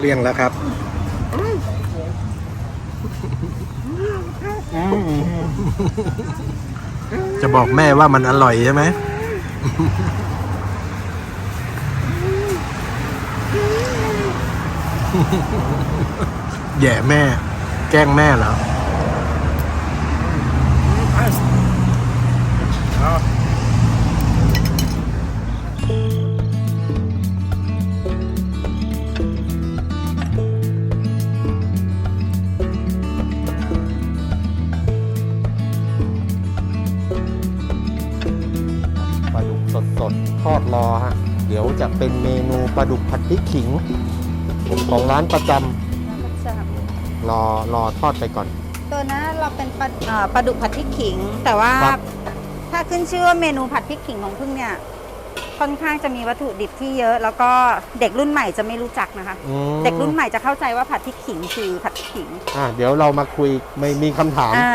เรียงแล้วครับจะบอกแม่ว่ามันอร่อยใช่ไหมแย่แม่ แกล้งแม่เหรอ ทอดรอฮะ เดี๋ยวจะเป็นเมนูปลาดุกผัดพริกขิง ของร้านประจำรอรอทอดไปก่อน ตัวนั้นเราเป็นปลาเอ่อปลาดุกผัดพริกขิง แต่ว่าครับ ถ้าขึ้นชื่อว่าเมนูผัดพริกขิงของพึ่งเนี่ยค่อนข้างจะมีวัตถุดิบที่เยอะ แล้วก็เด็กรุ่นใหม่จะไม่รู้จักนะคะ อืมเด็กรุ่นใหม่จะเข้าใจว่าผัดพริกขิงคือผัดพริกขิงอะเดี๋ยวเรามาคุยไม่มีคำถาม อ่า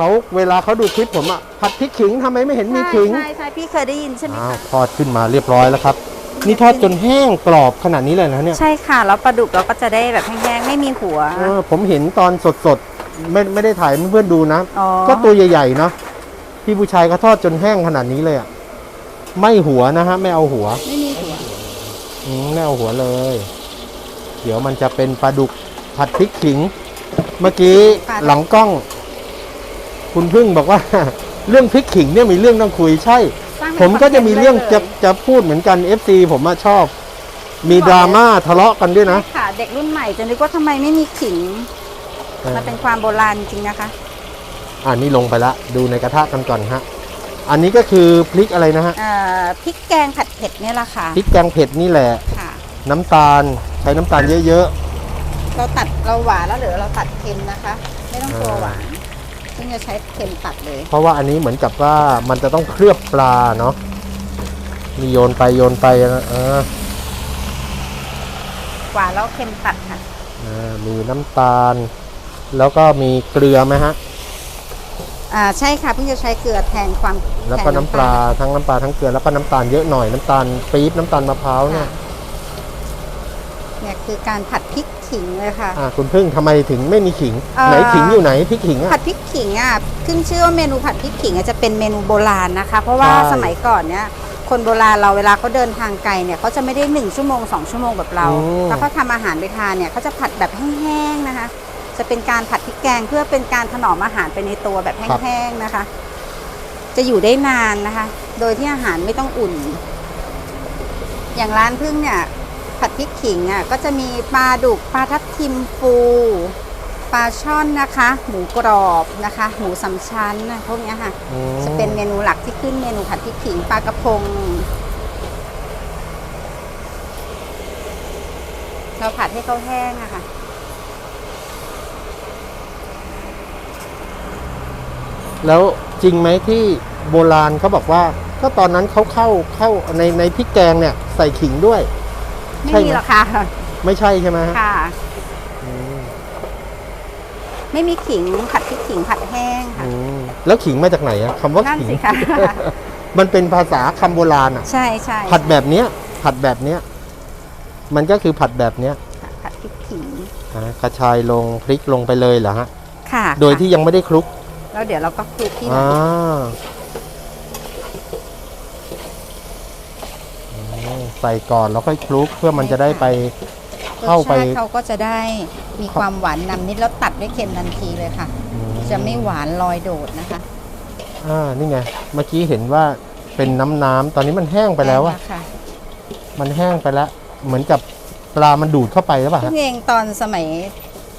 เขาเวลาเขาดูคลิปผมอะผัดพริกขิงทำไมไม่เห็นมีใช่ขิงใช่ใช่พี่เคยได้ยินใช่ไหมอ้าวคะทอดขึ้นมาเรียบร้อยแล้วครับ นี่ทอดจนแห้งกรอบขนาดนี้เลยนะเนี่ยใช่ค่ะแล้วปลาดุกเราก็จะได้แบบแห้งๆไม่มีหัว เออผมเห็นตอนสดๆไม่ไม่ได้ถ่ายให้เพื่อนๆดูนะ อ๋อ ก็ตัวใหญ่ๆเนาะพี่ผู้ชายเขาทอดจนแห้งขนาดนี้เลยอะไม่หัวนะฮะไม่เอาหัว ไม่มีหัวอืมไม่เอาหัวเลย เดี๋ยวมันจะเป็นปลาดุกผัดพริกขิง เมื่อกี้ปลาดุกหลังกล้อง คุณพึ่งบอกว่า เรื่องพริกขิงเนี่ยมีเรื่องต้องคุยใช่ สร้างเป็นผมก็จะมีเรื่องคอนทจะนต์ได้ลยจะพูดเหมือนกัน FC ผมอะชอบ มีดราม่าทะเลาะกันด้วยนะใช่ค่ะ เด็กรุ่นใหม่จะนึกว่าทำไมไม่มีขิงเออมันเป็นความโบราณจริงนะคะ อ่านี่ลงไปละดูในกระทะกันก่อนฮะ อันนี้ก็คือพริกอะไรนะฮะเอ่อพริกแกงผัดเผ็ดเนี่ยแหละค่ะพริกแกงเผ็ดนี่แหละ ค่ะ น้ำตาลใช้น้ำตาลเยอะเราตัดเราหวานแล้วเหรือเราตัดเค็มนะคะ ไม่ต้องกลัวอ่าหวาน ซึ่งจะใช้เค็มตัดเลยๆเพราะว่าอันนี้เหมือนกับว่ามันจะต้องเคลือบปลาเนาะนี่โยนไปโยนไปนะเออหวานแล้วเค็มตัดค่ะอ่ามีน้ำตาล แล้วก็มีเกลือไหมฮะ อ่าใช่ค่ะเพิ่งจะใช้เกลือแทนความแล้วก็ทน้ำปลาทั้งน้ำปลาทั้งเกลือแล้วก็น้ำตาลเยอะหน่อยน้ำตาลปี๊บน้ำตาลมะพร้าวเนี่ค่ะย เนี่ยคือการผัดพริกขิงเลยค่ะ อ่าคุณพึ่งทำไมถึงไม่มีขิง เอ่อ ไหนขิงอยู่ไหนพริกขิงอะผัดพริกขิงอะขึ้นชื่อว่าเมนูผัดพริกขิงอะจะเป็นเมนูโบราณนะคะ เพราะว่าใช่ สมัยก่อนเนี่ยคนโบราณเราเวลาเขาเดินทางไกลเนี่ยเขาจะไม่ได้หนึ่งชั่วโมงสองชั่วโมงแบบเรา แล้วเขาทำอาหารไปทานเนี่ยเขาจะผัดแบบแห้งๆนะคะ จะเป็นการผัดพริกแกงเพื่อเป็นการถนอมอาหารไปในตัวแบบแห้งๆนะคะ จะอยู่ได้นานนะคะ โดยที่อาหารไม่ต้องอุ่น อย่างร้านพึ่งเนี่ย ผัดพริกขิงอะก็จะมีปลาดุกปลาทับทิมฟูปลาช่อนนะคะ หมูกรอบนะคะ หมูสามชั้นนะพวกเนี้ยค่ะอืมจะเป็นเมนูหลักที่ขึ้นเมนูผัดพริกขิงปลากระพง เราผัดให้เขาแห้งอะค่ะแล้วจริงไหมที่โบราณเขาบอกว่า ก็ตอนนั้นเขาเข้าเข้าในในพริกแกงเนี่ย ใส่ขิงด้วย ไม่ใช่ไหม มีหรอกค่ะไม่ใช่ใช่ไหมฮะค่ะ อืมไม่มีขิงผัดพริกขิงผัดแห้งค่ะ อืมแล้วขิงมาจากไหนอะคำว่านั่นขิง สิค่ะมันเป็นภาษาคำโบราณอะใช่ใช่ผัดแบบเนี้ย ผัดแบบเนี้ย มันก็คือผัดแบบเนี้ยค่ะผัดพริกขิงอ่ากระชายลงพริกลงไปเลยเหรอฮะ ค่ะโดยที่ยังไม่ได้คลุก แล้วเดี๋ยวเราก็คลุกที่อ่า น้ำ อืม ใส่ก่อนแล้วค่อยคลุกเพื่อมันจะได้ไปเข้าไปรสชติเขาก็จะได้มีความหวานนำนิดแล้วตัดด้วยเค็มทันทีเลยค่ะ อืม จะไม่หวานลอยโดดนะคะอ่านี่ไงเมื่อกี้เห็นว่าเป็นน้ำน้ำๆตอนนี้มันแห้งไปแล้วอะค่ะมันแห้งไปแล้ว เหมือนกับปลามันดูดเข้าไปหรือเปล่าซึ่ฮะงเองตอนสมัย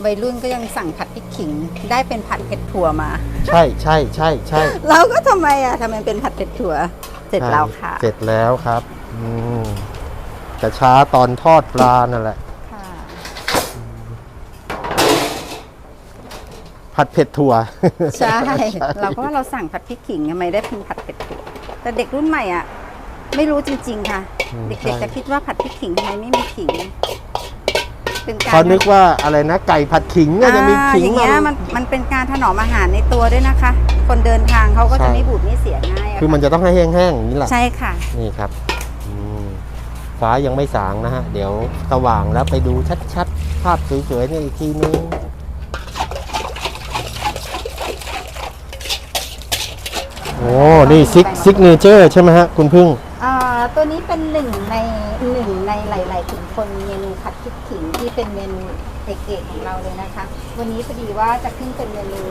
วัยรุ่นก็ยังสั่งผัดพริกขิง ได้เป็นผัดเผ็ดถั่วมา ใช่ใช่ใช่ใช่เราก็ทำไมอะทำไมเป็นผัดเผ็ดถั่วเสร็จแล้วค่ะ เสร็จแล้วครับ อืมแต่ช้าตอนทอดปลานั่นแหละค่ะผัดเผ็ดถั่ว ใช่ เราก็ว่าเราสั่งผัดพริกขิงทำไมได้เป็นผัดเผ็ดถั่ว แต่เด็กรุ่นใหม่อะ ไม่รู้จริง ๆ ค่ะอืมเด็กใช่ๆจะคิดว่าผัดพริกขิงทำไมไม่มีขิงเป็นการเขานึกว่าอะไรนะไก่ผัดขิงก็จะมีอ่าขิงอย่างเงี้ยมามันมันเป็นการถนอมอาหารในตัวด้วยนะคะ คนเดินทางเขาก็ใช่จะไม่บูดไม่เสียง่ายอะคือมันจะต้องให้แห้งๆอย่างนี้แหละใช่ค่ะ นี่ครับอืม ฟ้ายังไม่สางนะฮะ เดี๋ยวสว่างแล้วไปดูชัดๆ ภาพสวยๆเนี่ยอีกทีนึงโอ้นี่ซิกซิกเนเจอร์ใช่ไหมฮะ คุณพึ่ง อ่าตัวนี้เป็นหนึ่งในหนึ่งในหลายๆถึงคนเมนูผัดพริกขิงที่เป็นเมนูเอกๆของเราเลยนะคะ วันนี้พอดีว่าจะขึ้นเป็นเมนู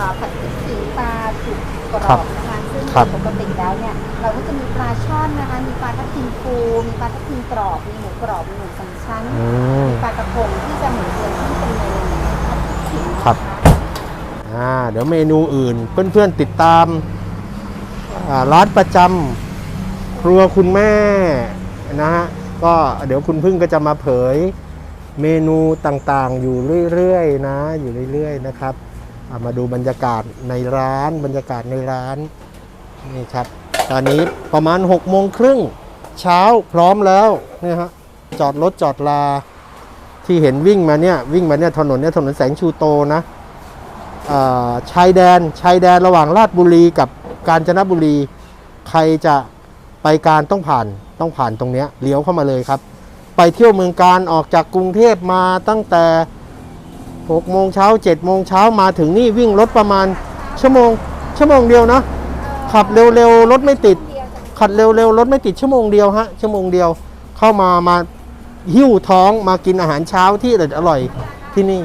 อ่าผัดพริกขิงปลาถูกกรครัอบบนะคะซึ่งครับ ปกติแล้วเนี่ยเราก็จะมีปลาช่อนนะคะ มีปลาทับทิมฟูมีปลาทับทิมกรอบ มีหมูกรอบมีหมูสามชั้นอืม มีปลากระพงที่จะหมุนเวียนที่เป็นเมนูผัดพริกขิงนะะครับ อ่าเดี๋ยวเมนูอื่นเพื่อนๆติดตามอ่าร้านประจำครัวคุณแม่นะฮะก็เดี๋ยวคุณพึ่งก็จะมาเผยเมนูต่างๆ อยู่เรื่อยๆนะ อยู่เรื่อยๆนะครับอ่า มาดูบรรยากาศในร้านบรรยากาศในร้านนี่ครับ ตอนนี้ประมาณ6กโมงครึ่งเช้าพร้อมแล้วนี่ฮะจอดรถจอดลาที่เห็นวิ่งมาเนี่ยวิ่งมาเนี่ยถนนเนี่ยถนนแสงชูโตนะอ่าชายแดนชายแดนระหว่างราชบุรีกับกาญจนบุรี ใครจะไปการต้องผ่านต้องผ่านตรงเนี้ยเลี้ยวเข้ามาเลยครับ ไปเที่ยวเมืองการออกจากกรุงเทพมาตั้งแต่ 6โมงเช้า7โมงเช้ามาถึงนี่วิ่งรถประมาณชั่วโมงชั่วโมงเดียวนะ ขับเร็วๆรถไม่ติด ขับเร็วๆรถไม่ติดชั่วโมงเดียวฮะชั่วโมงเดียวเข้ามามาหิ้วท้องมากินอาหารเช้าที่อร่อยที่นี่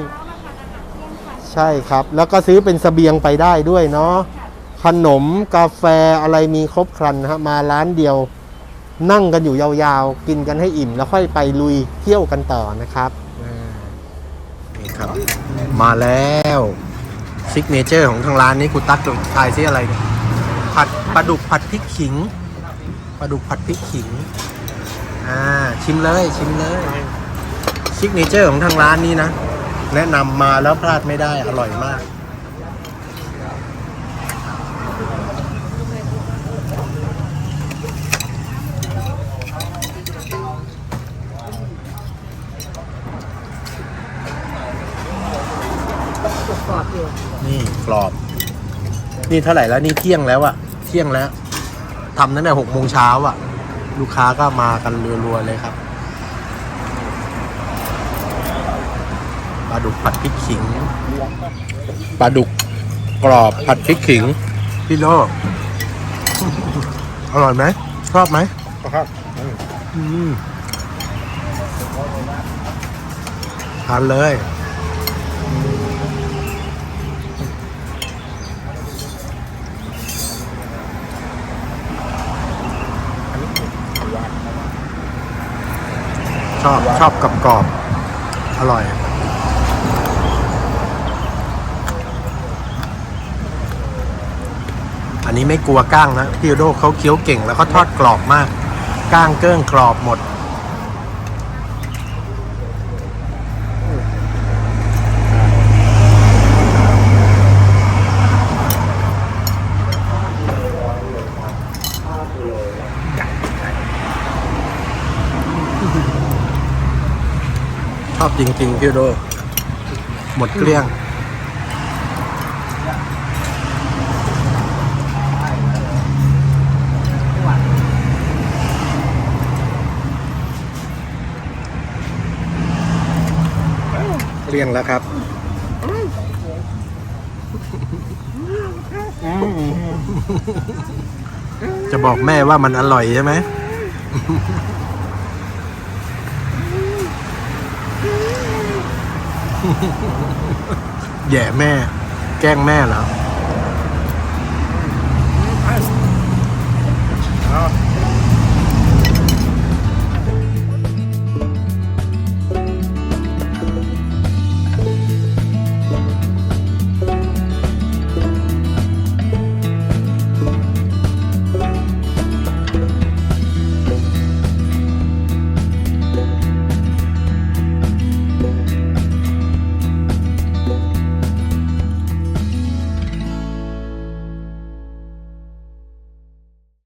ใช่ครับ แล้วก็ซื้อเป็นสเสบียงไปได้ด้วยเนาะขนมกาแฟอะไรมีครบครันฮะมาร้านเดียว นั่งกันอยู่ยาวๆ กินกันให้อิ่มแล้วค่อยไปลุยเที่ยวกันต่อนะครับ ครับ มาแล้วซิกเนเจอร์ของทางร้านนี้คุณตั๊กจะทายซิอะไรเนี่ยผัดปลาดุกผัดพริกขิงปลาดุกผัดพริกขิงอ่าชิมเลยชิมเลยซิกเนเจอร์ของทางร้านนี้นะ แนะนำมาแล้วพลาดไม่ได้อร่อยมาก นี่กรอบ นี่เท่าไหร่แล้วนี่เที่ยงแล้วอะเที่ยงแล้วทำตั้งแต่หกโมงเช้าอะลูกค้าก็มากันรัวๆเลยครับปลาดุกผัดพริกขิงปลาดุกกรอบผัดพริกขิง พี่โลอร่อยไหมชอบไหมครับอืมทานเลย ชอบชอบกับกรอบๆอร่อย อันนี้ไม่กลัวก้างนะพี่โดเขาเคี้ยวเก่งแล้วก็ทอดกรอบมาก ก้างเกิ้งกรอบหมด ชอบจริงๆพี่โดหมดเกลี้ยง เกลี้ยงแล้วครับจะบอกแม่ว่ามันอร่อยใช่ไหม แย่แม่ แกล้งแม่เหรอ